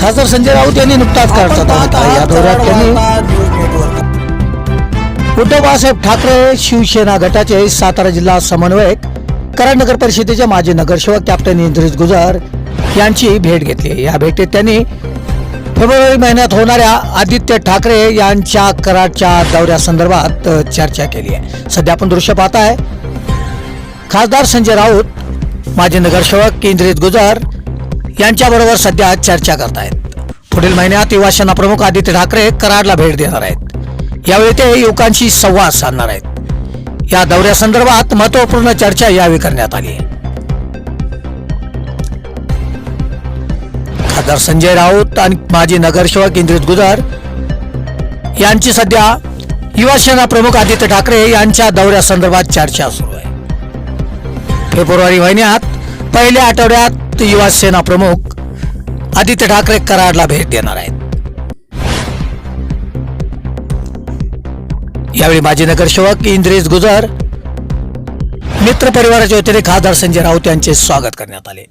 खासदार संजय राऊत यांनी नुकताच दौरा घेतला. या दौऱ्यात त्यांनी उद्धव बाळासाहेब ठाकरे शिवसेना गटाचे सातारा जिल्हा समन्वयक कराड नगर परिषदेचे माजी नगरसेवक कॅप्टन इंद्रिज गुजर यांची भेट घेतली या भेटीत त्यांनी फेब्रुवारी महिन्यात होणाऱ्या आदित्य ठाकरे यांच्या कराडच्या दौऱ्यासंदर्भात चर्चा केली आहे सध्या आपण दृश्य पाहताय खासदार संजय राऊत माजी नगरसेवक केंद्रित गुजर यांच्याबरोबर सध्या चर्चा करतायत. पुढील महिन्यात युवा सेना प्रमुख आदित्य ठाकरे कराडला भेट देणार आहेत. यावेळी ते युवकांशी संवाद साधणार आहेत. या दौऱ्यासंदर्भात महत्त्वपूर्ण चर्चा यावेळी करण्यात आली. खासदार संजय राऊत आणि माजी नगरसेवक इंद्रित गुजर यांची सध्या युवा सेना प्रमुख आदित्य ठाकरे यांच्या दौऱ्यासंदर्भात चर्चा सुरू आहे. फेब्रुवारी महिन्यात पहिल्या आठवड्यात युवा सेना प्रमुख आदित्य ठाकरे कराडला भेट देणार आहेत. यावेळी माजी नगरसेवक इंद्रेश गुजर मित्र परिवाराच्या वतीने खासदार संजय राऊत यांचे स्वागत करण्यात आले.